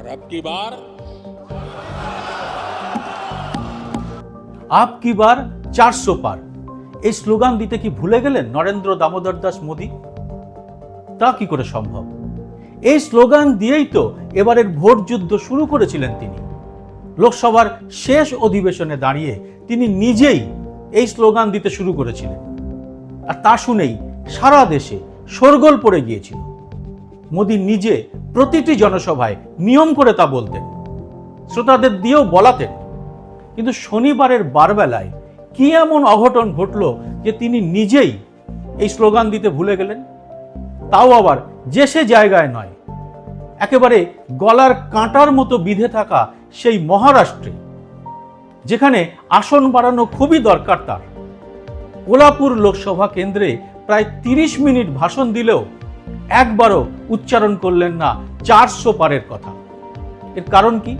और अब की बार আপ কি বার চারশো পার এই স্লোগান দিতে কি ভুলে গেলেন নরেন্দ্র দামোদর দাস মোদী তা কি করে সম্ভব এই স্লোগান দিয়েই তো এবারের ভোট যুদ্ধ শুরু করেছিলেন তিনি লোকসভার শেষ অধিবেশনে দাঁড়িয়ে তিনি নিজেই এই স্লোগান দিতে শুরু করেছিলেন আর তা শুনেই সারা দেশে শোরগোল পড়ে গিয়েছিল মোদী নিজে প্রতিটি জনসভায় নিয়ম করে তা বলতেন। শ্রোতাদের দিয়েও বলাতেন। কিন্তু শনিবারের বারবেলায় কি এমন অঘটন ঘটল যে তিনি নিজেই এই স্লোগান দিতে ভুলে গেলেন? তাও আবার যে সে জায়গায় নয়। একেবারে গলার কাঁটার মতো বিধে থাকা সেই মহারাষ্ট্রে, যেখানে আসন বাড়ানো খুবই দরকার তার। কোলাপুর লোকসভা কেন্দ্রে প্রায় তিরিশ মিনিট ভাষণ দিলেও একবারও উচ্চারণ করলেন না চারশো পারের কথা। এর কারণ কি?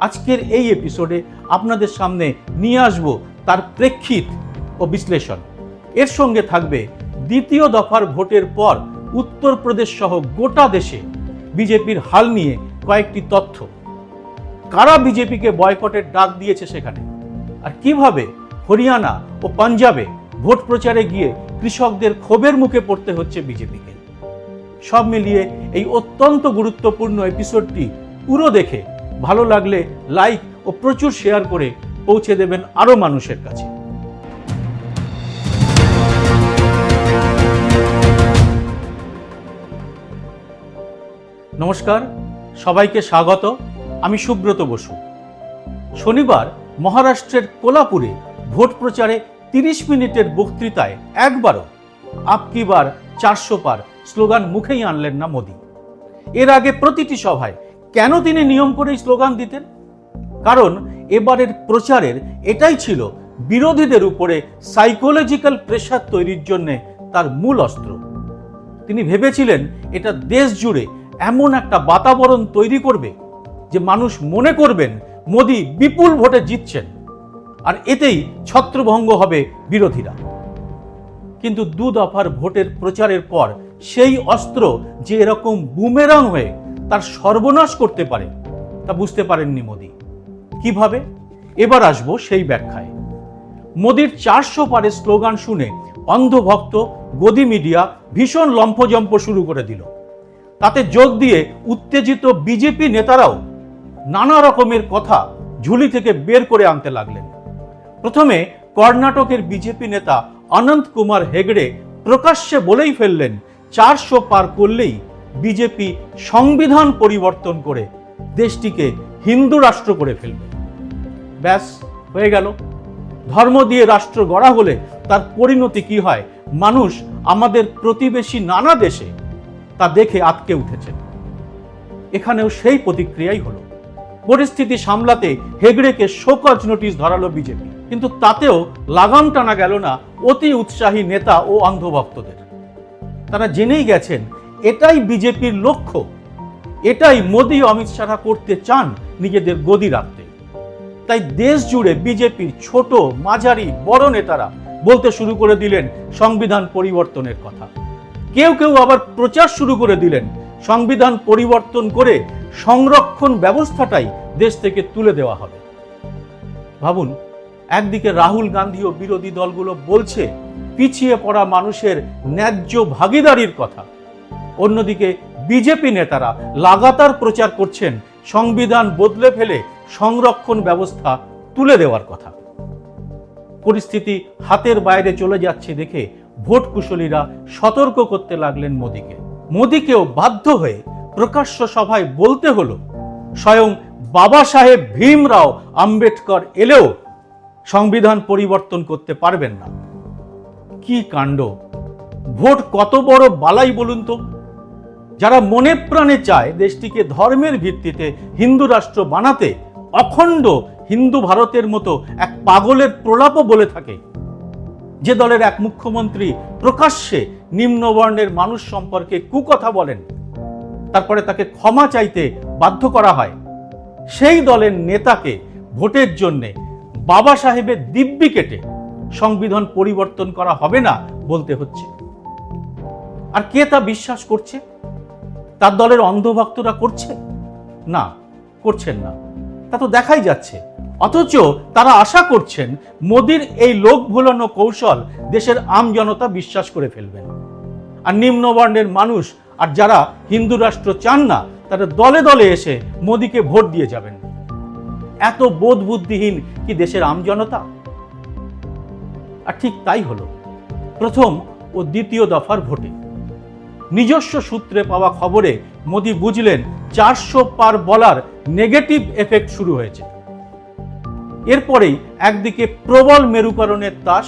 আজকের এই এপিসোডে আপনাদের সামনে নিয়ে আসব তার প্রেক্ষিত ও বিশ্লেষণ। এর সঙ্গে থাকবে দ্বিতীয় দফার ভোটের পর উত্তরপ্রদেশ সহ গোটা দেশে বিজেপির হাল নিয়ে কয়েকটি তথ্য। কারা বিজেপিকে বয়কটের ডাক দিয়েছে সেখানে? আর কীভাবে হরিয়ানা ও পাঞ্জাবে ভোট প্রচারে গিয়ে কৃষকদের ক্ষোভের মুখে পড়তে হচ্ছে বিজেপিকে? সব মিলিয়ে এই অত্যন্ত গুরুত্বপূর্ণ এপিসোডটি পুরো দেখে ভালো লাগলে লাইক ও প্রচুর শেয়ার করে পৌঁছে দেবেন আরও মানুষের কাছে। নমস্কার, সবাইকে স্বাগত, আমি সুব্রত বসু। শনিবার মহারাষ্ট্রের কোলাপুরে ভোট প্রচারে তিরিশ মিনিটের বক্তৃতায় একবারও আপকিবার চারশো পার স্লোগান মুখেই আনলেন না মোদী। এর আগে প্রতিটি সভায় কেন তিনি নিয়ম করে স্লোগান দিতেন? কারণ এবারের প্রচারের এটাই ছিল বিরোধীদের উপরে সাইকোলজিক্যাল প্রেশার তৈরির জন্য তার মূল অস্ত্র। তিনি ভেবেছিলেন এটা দেশ জুড়ে এমন একটা বাতাবরণ তৈরি করবে যে মানুষ মনে করবেন মোদি বিপুল ভোটে জিতছেন। আর এতেই ছত্রভঙ্গ হবে বিরোধীরা। কিন্তু দু দফার ভোটের প্রচারের পর সেই অস্ত্র যে এরকম বুমেরাং হয়ে তার সর্বনাশ করতে পারে, তা বুঝতে পারেননি মোদি। কীভাবে? এবার আসব সেই ব্যাখ্যায়। মোদির চারশো পারে স্লোগান শুনে অন্ধভক্ত, গদি মিডিয়া ভীষণ লম্ফজম্প শুরু করে দিল। তাতে যোগ দিয়ে উত্তেজিত বিজেপি নেতারাও নানা রকমের কথা ঝুলি থেকে বের করে আনতে লাগলেন। প্রথমে কর্ণাটকের বিজেপি নেতা অনন্ত কুমার হেগড়ে প্রকাশ্যে বলেই ফেললেন, চারশো পার করলেই বিজেপি সংবিধান পরিবর্তন করে দেশটিকে হিন্দু রাষ্ট্র করে ফেলবে। ব্যাস, হয়ে গেল। ধর্ম দিয়ে রাষ্ট্র গড়া হলে তার পরিণতি কি হয়? মানুষ আমাদের প্রতিবেশী নানা দেশে তা দেখে আটকে উঠেছে। এখানেও সেই প্রতিক্রিয়াই হলো। পরিস্থিতি সামলাতে হেগড়েকে শোকজ নোটিশ ধরালো বিজেপি। কিন্তু তাতেও লাগাম টানা গেল না অতি উৎসাহী নেতা ও অন্ধভক্তদের। তারা জেনেই গেছেন, এটাই বিজেপির লক্ষ্য। এটাই মোদী অমিত শাহরা করতে চান নিজেদের গদি রাখতে। তাই দেশ জুড়ে বিজেপির ছোট, মাঝারি, বড় নেতারা বলতে শুরু করে দিলেন সংবিধান পরিবর্তনের কথা। কেউ কেউ আবার প্রচার শুরু করে দিলেন সংবিধান পরিবর্তন করে সংরক্ষণ ব্যবস্থাটাই দেশ থেকে তুলে দেওয়া হবে। ভাবুন একদিকে রাহুল গান্ধী ও বিরোধী দলগুলো বলছে, পিছিয়ে পড়া মানুষের ন্যায্য ভাগিদারির কথা। অন্যদিকে বিজেপি নেতারা লাগাতার প্রচার করছেন, সংবিধান বদলে ফেলে সংরক্ষণ ব্যবস্থা তুলে দেওয়ার কথা। পরিস্থিতি হাতের বাইরে চলে যাচ্ছে দেখে ভোট কুশলীরা সতর্ক করতে লাগলেন মোদীকে। মোদীকেও বাধ্য হয়ে প্রকাশ্য সভায় বলতে হলো, স্বয়ং বাবা সাহেব ভীমরাও আম্বেদকর এলেও সংবিধান পরিবর্তন করতে পারবেন না। কি কাণ্ড? ভোট কত বড় বালাই বলুন তো? যারা মনে প্রাণে চায় দেশটিকে ধর্মের ভিত্তিতে হিন্দু রাষ্ট্র বানাতে, অখণ্ড হিন্দু ভারতের মতো এক পাগলের প্রলাপও বলে থাকে। যে দলের এক মুখ্যমন্ত্রী প্রকাশ্যে নিম্নবর্ণের মানুষ সম্পর্কে কুকথা বলেন, তারপরে তাকে ক্ষমা চাইতে বাধ্য করা হয়। সেই দলের নেতাকে ভোটের জন্যে বাবা সাহেবের দিব্যি কেটে সংবিধান পরিবর্তন করা হবে না বলতে হচ্ছে। আর কে তা বিশ্বাস করছে? তার দলের অন্ধভক্তরা করছে? না, করছেন না। তা তো দেখাই যাচ্ছে। অথচ তারা আশা করছেন মোদির এই লোক ভুলানো কৌশল দেশের আম জনতা বিশ্বাস করে ফেলবেন। আর নিম্নবর্ণের মানুষ আর যারা হিন্দু রাষ্ট্র চান না, তারা দলে দলে এসে মোদিকে ভোট দিয়ে যাবেন। এত বোধ বুদ্ধিহীন কি দেশের আম জনতা? আর ঠিক তাই হলো। প্রথম ও দ্বিতীয় দফার ভোটে। নিজস্ব সূত্রে পাওয়া খবরে মোদি বুঝলেন চারশো পার বলার নেগেটিভ এফেক্ট শুরু হয়েছে। এরপরেই একদিকে প্রবল মেরুকরণের তাস,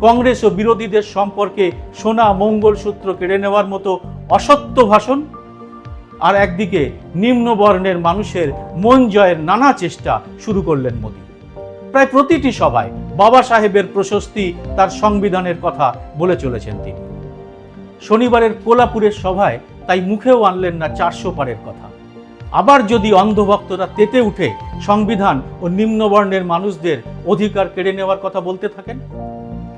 কংগ্রেস ও বিরোধীদের সম্পর্কে সোনা মঙ্গল সূত্র কেড়ে নেওয়ার মতো অসত্য ভাষণ আর একদিকে নিম্নবর্ণের মানুষের মন জয়ের নানা চেষ্টা শুরু করলেন মোদী। প্রায় প্রতিটি সভায় বাবা সাহেবের প্রশস্তি তার সংবিধানের কথা বলে চলেছেন তিনি। শনিবারের কোলাপুরের সভায় তাই মুখেও আনলেন না চারশো পারের কথা। আবার যদি অন্ধভক্তরা তেতে উঠে সংবিধান ও নিম্নবর্ণের মানুষদের অধিকার কেড়ে নেওয়ার কথা বলতে থাকেন?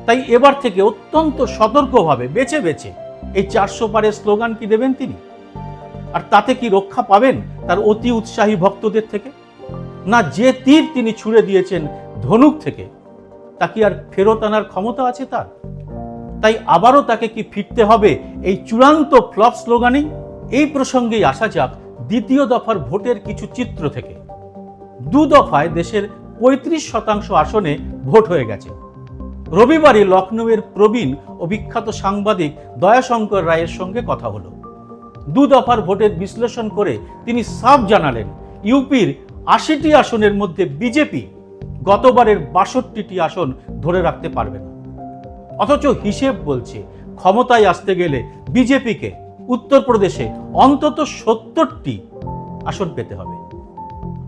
তাই এবার থেকে অত্যন্ত সতর্কভাবে বেছে বেছে এই চারশো পারের স্লোগান কি দেবেন তিনি? আর তাতে কি রক্ষা পাবেন তার অতি উৎসাহী ভক্তদের থেকে? না যে তীর তিনি ছুড়ে দিয়েছেন ধনুক থেকে, তা কি আর ফেরত আনার ক্ষমতা আছে তার? তাই আবারও তাকে কি ফিরতে হবে এই চূড়ান্ত ফ্লপ স্লোগানেই? এই প্রসঙ্গেই আসা যাক দ্বিতীয় দফার ভোটের কিছু চিত্র থেকে। দু দফায় দেশের পঁয়ত্রিশ শতাংশ আসনে ভোট হয়ে গেছে। রবিবারই লখনৌয়ের প্রবীণ ও বিখ্যাত সাংবাদিক দয়াশঙ্কর রায়ের সঙ্গে কথা হলো। দু দফার ভোটের বিশ্লেষণ করে তিনি সাফ জানালেন, ইউপির আশিটি আসনের মধ্যে বিজেপি গতবারের বাষট্টিটি আসন ধরে রাখতে পারবে না। অথচ হিসেব বলছে, ক্ষমতায় আসতে গেলে বিজেপিকে উত্তরপ্রদেশে অন্তত সত্তরটি আসন পেতে হবে।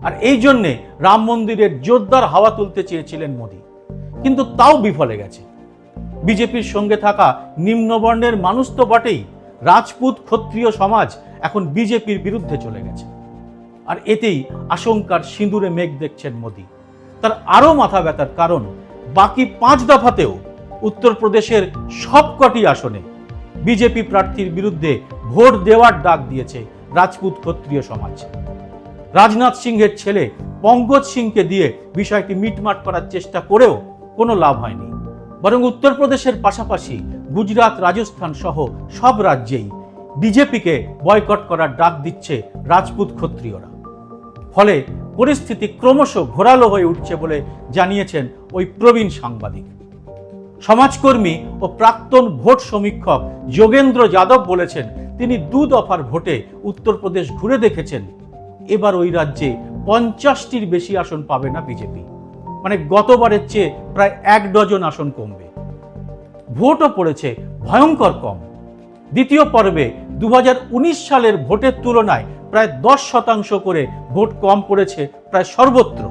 আর এই জন্যে রাম মন্দিরের জোরদার হাওয়া তুলতে চেয়েছিলেন মোদী। কিন্তু তাও বিফলে গেছে। বিজেপির সঙ্গে থাকা নিম্নবর্ণের মানুষ তো বটেই। রাজপুত ক্ষত্রিয় সমাজ এখন বিজেপির বিরুদ্ধে চলে গেছে। আর এতেই আশঙ্কার সিঁদুরে মেঘ দেখছেন মোদী। তার আরও মাথা ব্যথার কারণ, বাকি পাঁচ দফাতেও উত্তরপ্রদেশের সবকটি আসনে বিজেপি প্রার্থীর বিরুদ্ধে ভোট দেওয়ার ডাক দিয়েছে রাজপুত ক্ষত্রিয় সমাজ। রাজনাথ সিংহের ছেলে পঙ্কজ সিংকে দিয়ে বিষয়টি মিটমাট করার চেষ্টা করেও কোনো লাভ হয়নি। বরং উত্তরপ্রদেশের পাশাপাশি গুজরাট, রাজস্থান সহ সব রাজ্যেই বিজেপিকে বয়কট করার ডাক দিচ্ছে রাজপুত ক্ষত্রিয়রা। ফলে পরিস্থিতি ক্রমশ ঘোরালো হয়ে উঠছে বলে জানিয়েছেন ওই প্রবীণ সাংবাদিক। সমাজকর্মী ও প্রাক্তন ভোট সমীক্ষক যোগেন্দ্র যাদব বলেছেন, তিনি দু দফার ভোটে উত্তরপ্রদেশ ঘুরে দেখেছেন, এবার ওই রাজ্যে পঞ্চাশটির বেশি আসন পাবে না বিজেপি। মানে গতবারের চেয়ে প্রায় এক ডজন আসন কমবে। ভোটও পড়েছে, ভয়ঙ্কর কম। দ্বিতীয় পর্বে দু হাজার উনিশ সালের ভোটের তুলনায় প্রায় দশ শতাংশ করে ভোট কম পড়েছে, প্রায় সর্বত্র।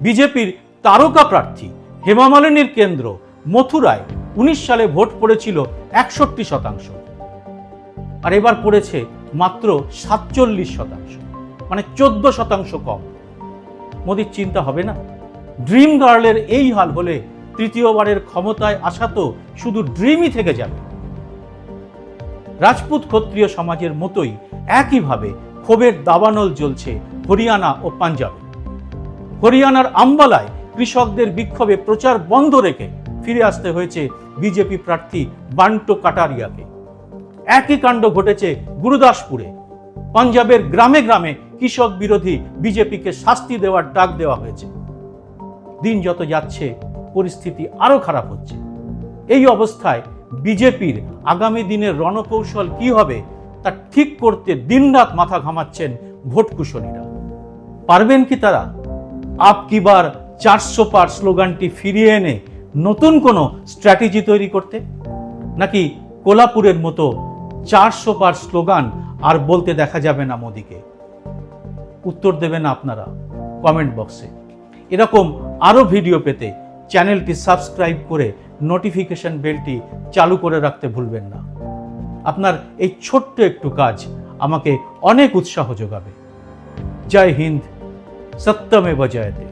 বিজেপির তারকা প্রার্থী হেমা মালিনীর কেন্দ্র মথুরায় উনিশ সালে ভোট পড়েছিল একষট্টি শতাংশ। আর এবার পড়েছে মাত্র সাতচল্লিশ শতাংশ মানে চোদ্দ শতাংশ কম। মোদির চিন্তা হবে না। ড্রিম গার্লের এই হাল হলে তৃতীয়বারের ক্ষমতায় আসা তো শুধু ড্রিমই থেকে যাবে। রাজপুত ক্ষত্রিয় সমাজের মতোই একইভাবে ক্ষোভের দাবানল জ্বলছে হরিয়ানা ও পাঞ্জাবে। হরিয়ানার আম্বালায় কৃষকদের বিক্ষোভে প্রচার বন্ধ রেখে ফিরে আসতে হয়েছে বিজেপি প্রার্থী বান্টো কাটারিয়াকে। একই কাণ্ড ঘটেছে গুরুদাসপুরে। পাঞ্জাবের গ্রামে গ্রামে কৃষক বিরোধী বিজেপিকে শাস্তি দেওয়ার ডাক দেওয়া হয়েছে। দিন যত যাচ্ছে পরিস্থিতি আরও খারাপ হচ্ছে। এই অবস্থায় বিজেপির আগামী দিনের রণকৌশল কি হবে, তা ঠিক করতে দিনরাত মাথা ঘামাচ্ছেন ভোট কুশলীরা। পারবেন কি তারা? আপ কিবার চারশো পার স্লোগানটি ফিরিয়ে এনে নতুন কোনো স্ট্র্যাটেজি তৈরি করতে? নাকি কোলাপুরের মতো চারশো পার স্লোগান আর বলতে দেখা যাবে না মোদিকে? উত্তর দেবেন আপনারা কমেন্ট বক্সে। এরকম আরও ভিডিও পেতে চ্যানেলটি সাবস্ক্রাইব করে নোটিফিকেশন বেলটি চালু করে রাখতে ভুলবেন না। আপনার এই ছোট্ট একটু কাজ আমাকে অনেক উৎসাহ যোগাবে। জয় হিন্দ, সত্যমে বজয়তে।